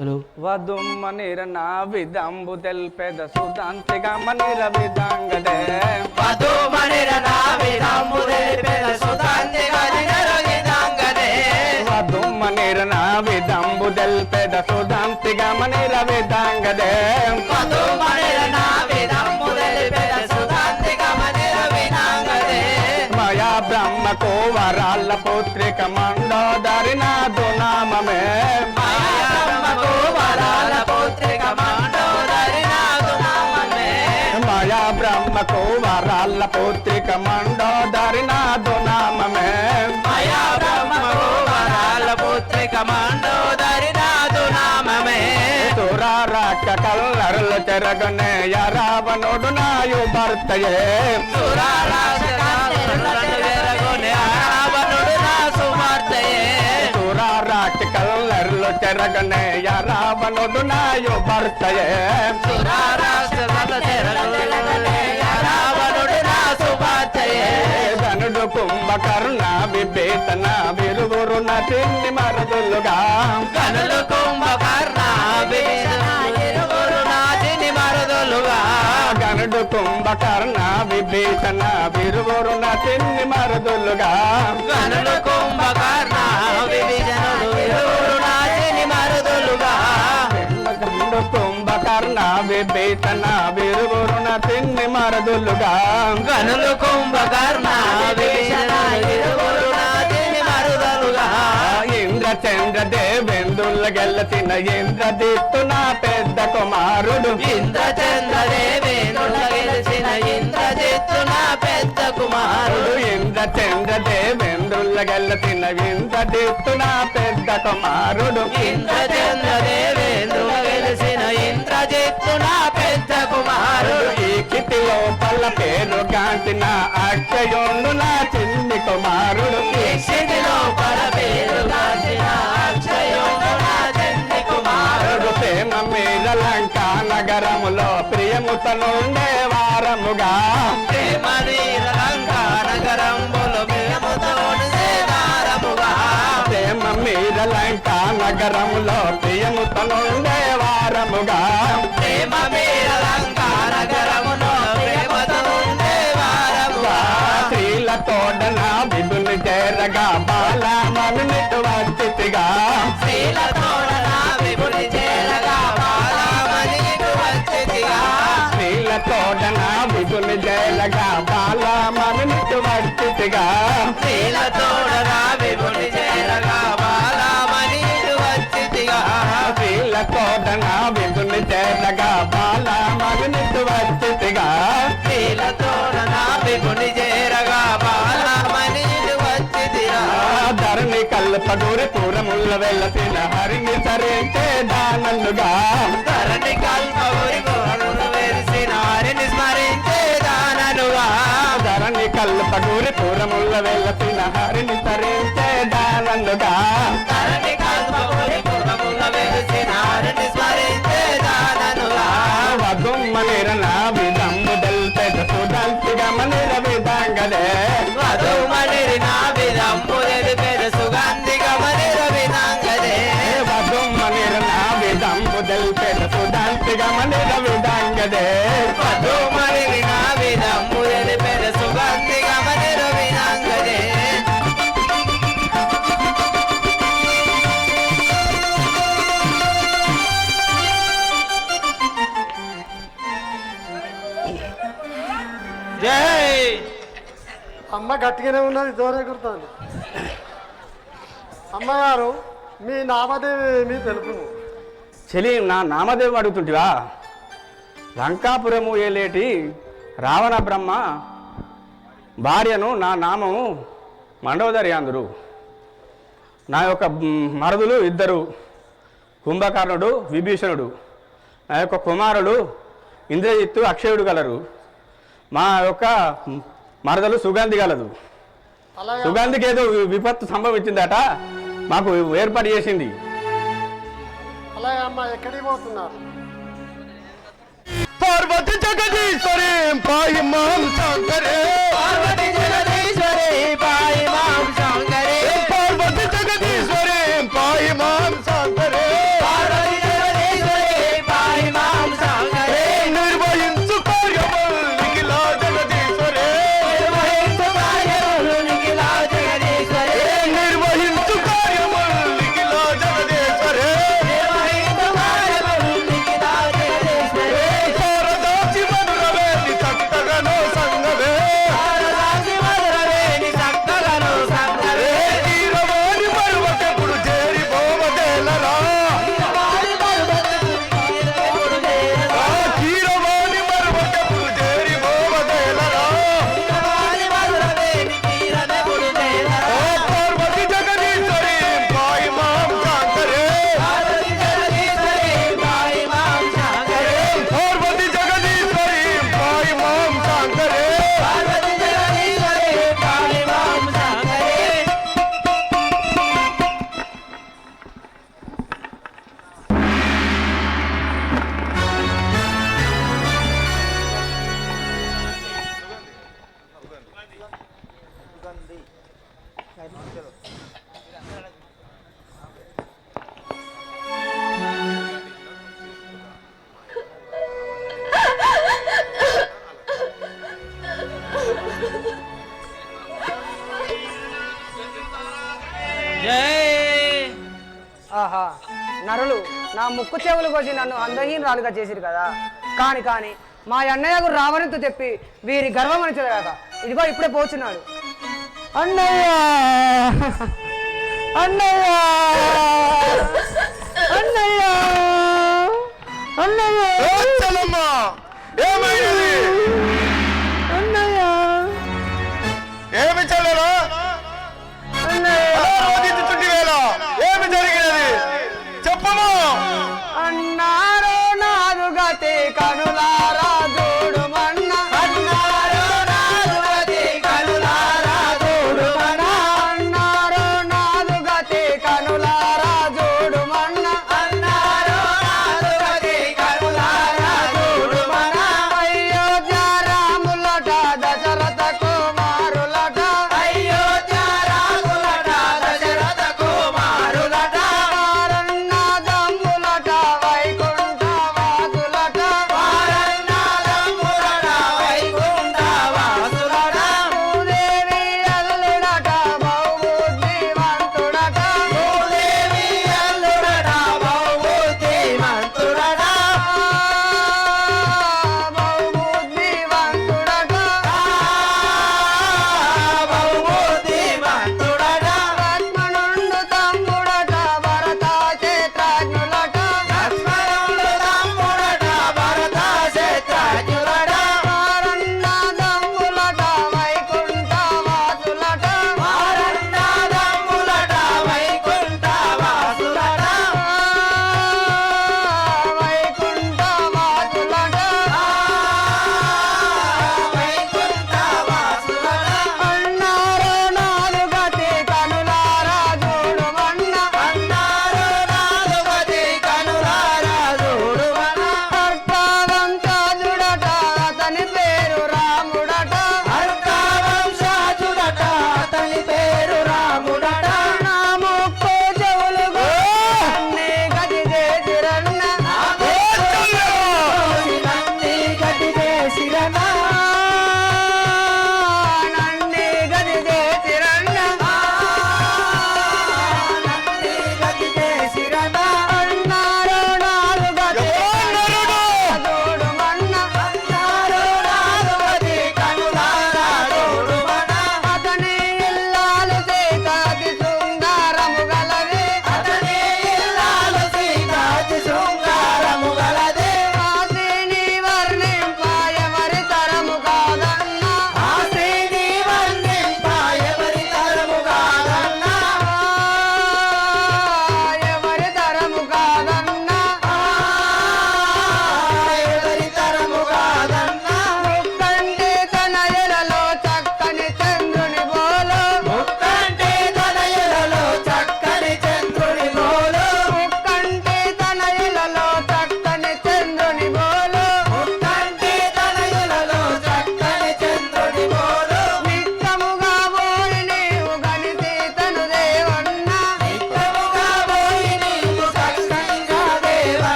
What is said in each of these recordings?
Hello. వదుమ్మ నిర నా విదంబు తెల్పెద సుదాంతిగ మనిర తెలిపెద నిర నా విదంబు తెల్పెద సుదాంతిగ మనిర తెలిపెద. మయా వరాళ్ళ పుత్రిక మండోదరి బ్రహ్మకు వరాళ్ళ పుత్రిక మండోదరి నాదు నామమే మాయా బ్రహ్మకు వరాల పుత్రిక మండోదరి నాదు నామమే. సురారాక కల్లరులు చెరగనే రావణుడు నాయు భర్తయే నా. సురారాక కల్లరులు చెరగనే రావణుడు నాయు భర్తయే నా సువార్తయే. ధనుడు కుంభకర్ణ విభేతన విరుగురు నటిని మరదులుగా. కనులు కుంభకర్ణ. గనుడు కుంభకర్ణ విభీషణ విరుగురు నటిని మరదులుగా. కనులు విరుగురు నటిని మరదులుగా. కనులు కుంభకర్ణ ఇంద్రచంద్ర దేవేంద్రుల గెల్లచిన ఇంద్రదిత్తు నా పెద్ద కుమారుడు ఇంద్రచంద్రదేవేంద్రుల గెలిచిన ఇంద్రజిత్తు నా పెద్ద కుమారుడు ఇంద్రచంద్ర దేవేంద్రుల గెల్లచిన ఇంద్రదిత్తు నా పెద్ద కుమారుడు. ఇంద్రచంద్రదేవేంద్రుల గెలిచిన ఇంద్రజిత్తు నా పెద్ద కుమారుడు. ఈ కిటి లోపల పేరు గాంచిన అక్షయుండు నా చిన్ని కుమారుడు. శిక్షితిలో పర ప్రేమ మీద లంకా నగరములో ప్రియముతనుండే వారముగా. లంకా ప్రేమ మీద లంకా నగరములో ప్రియముతనుండే వారముగా. ప్రేమ మీద లంకా నగరములో ప్రేమతోడే వారముగా. స్త్రీల తోడన విధుని చేరగా వచ్చితిగా స్త్రీల తోడన విధుని చేరగా బాల మనునిటు వచ్చితిగా పూరముల వెళ్ళసిన హరిని సరించే దానన్నుగా గట్టిగానే ఉన్నది దూరం అమ్మగారు మీ నామదేవి మీ తెలుపు. చెలి నా నామదేవి అడుగుతుంటివా? లంకాపురము ఏలేటి రావణ బ్రహ్మ భార్యను నా నామము మండోదరి అందరు. నా యొక్క మరుదులు ఇద్దరు కుంభకర్ణుడు విభీషణుడు. నా యొక్క కుమారుడు ఇంద్రజిత్తు అక్షయుడు గలరు. మా యొక్క మరదలు సుగంధి గలదు. అలాగే సుగంధికి ఏదో విపత్తు సంభవించిందట. మాకు ఏర్పాటు చేసింది. అలాగే అమ్మ ఎక్కడికి పోతున్నారు? పార్వతి జగదీశ్వరి పాయి మాం ఆహా నరులు నా ముక్కు చెవులు కొట్టి నన్ను అందహీనరాలుగా చేసిరు కదా. కాని కాని మా అన్నయ్య గురు రావణంత చెప్పి వీరి గర్వం అని చదివాక ఇదిగో ఇప్పుడే పోచున్నాడు. అన్నయ్య! అన్నయ్య! అన్నయ్య! అన్నయ్య! ఏమైంది? ఏమి చెల్లెలా ఏమి జరిగినది? చెప్పము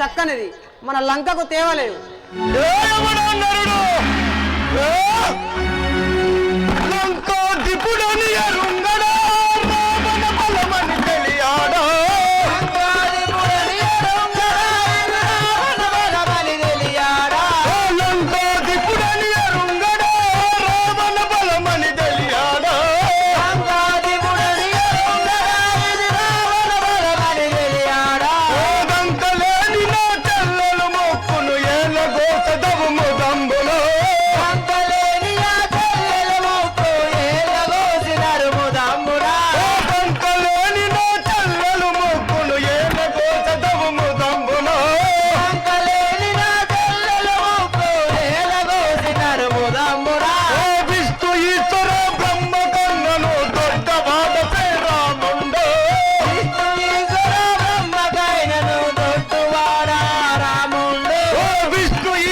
చక్కనిది. మన లంకకు తేవలేదు. ವಿಷ್ಣು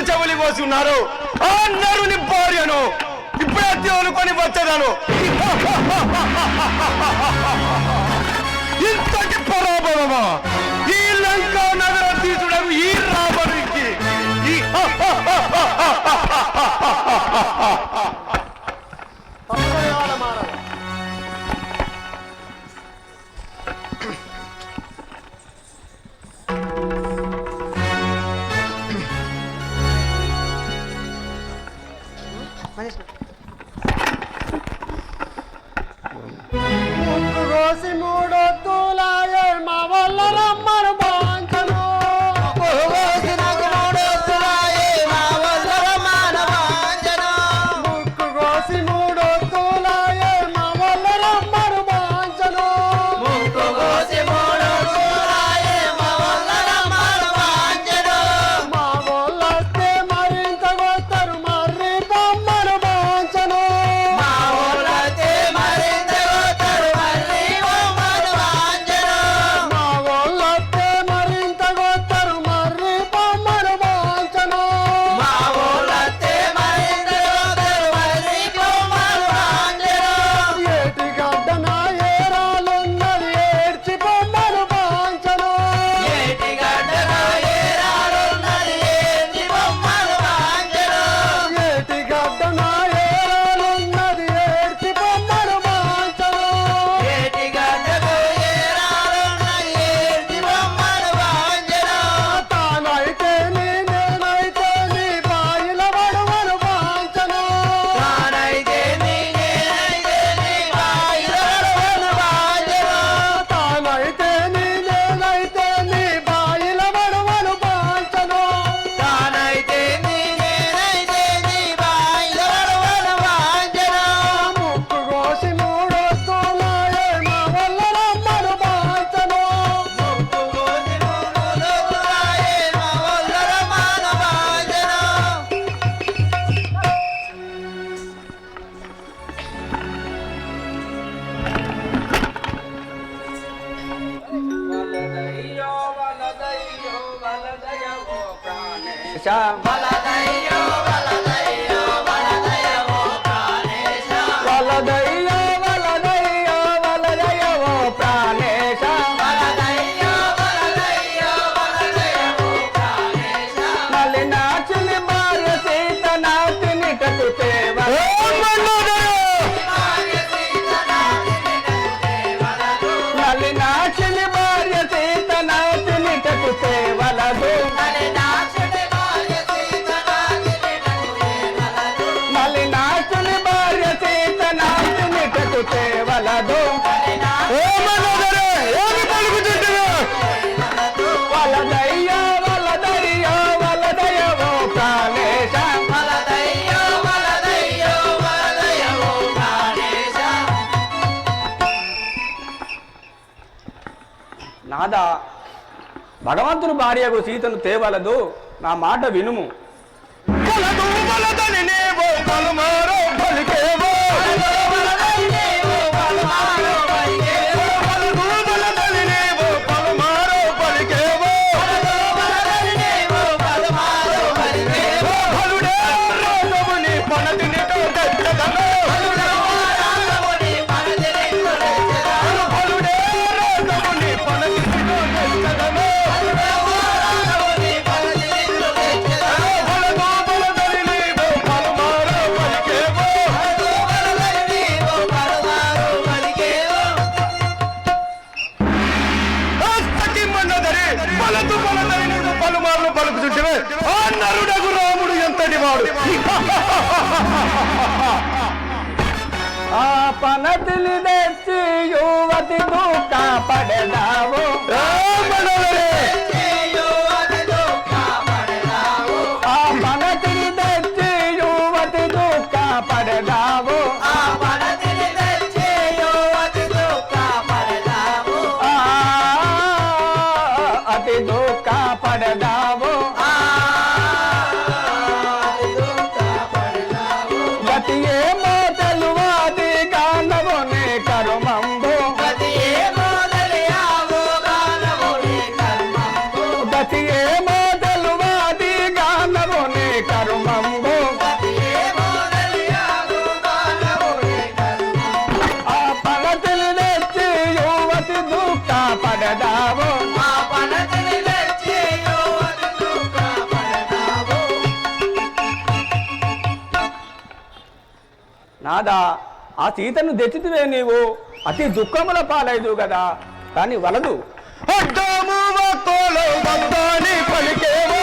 నాకు చెవులు పోసి ఉన్నారు. అందరూ నరుని భార్యను. ఇప్పుడే దేవులుకొని వచ్చేదాను. ఇంతటి పరాభవమా? ఈ లంక నగరాధీశుడు ఈ రాబడికి భగవంతుడు భార్యకు సీతను తేవలదు నా మాట వినుము. ತಿಳಿದೆಚ್ಚಿ ಯುವತಿ ದುಃಖ ಪಡೆದಾವು ಆ ಮನ ತಿಳಿದೆಚ್ಚಿ ಯುವತಿ ದುಃಖ ಪಡೆದಾವು ಅತಿ ದುಃಖ ಪಡೆದಾವು కాదా? ఆ సీతను దెచ్చితివే నీవు. అతి దుఃఖముల పాలైదు కదా కానీ వలదు. పలికేవో.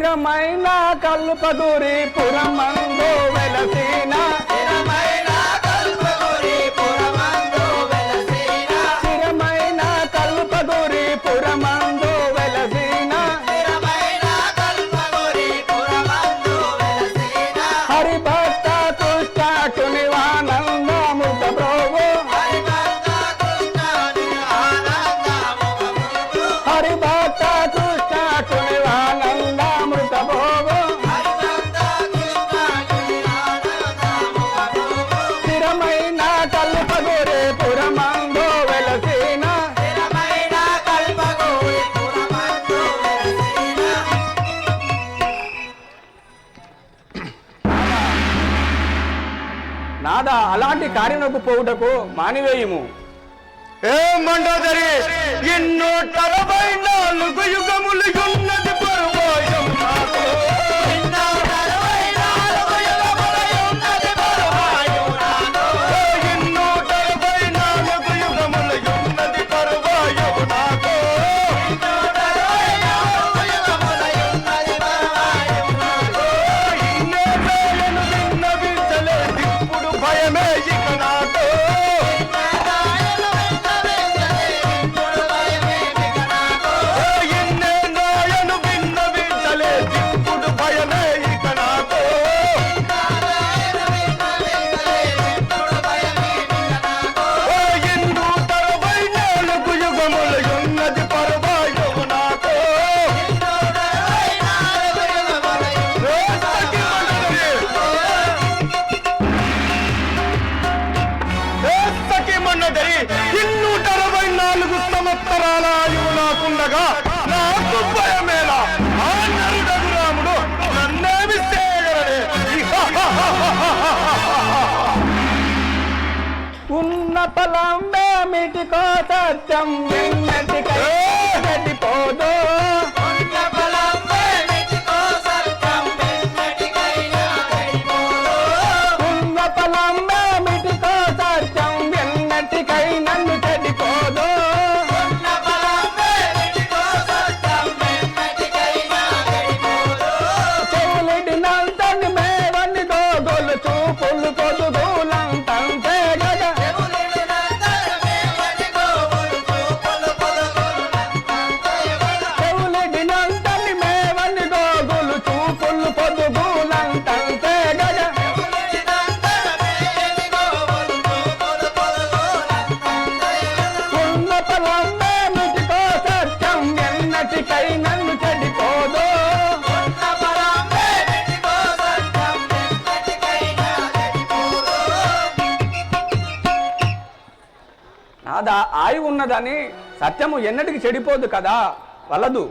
స్థిరమైన కల్పదురి పురమందు వెలసిన వారి కార్యమునకు పోవుటకు మానివేయము. మండోదరి? ఎన్నో తరభై నాలుగు యుగములు ఉన్నది ఫలమేమిటికో సత్యం ఎన్నటికై కానీ సత్యము ఎన్నటికి చెడిపోదు కదా వలదు.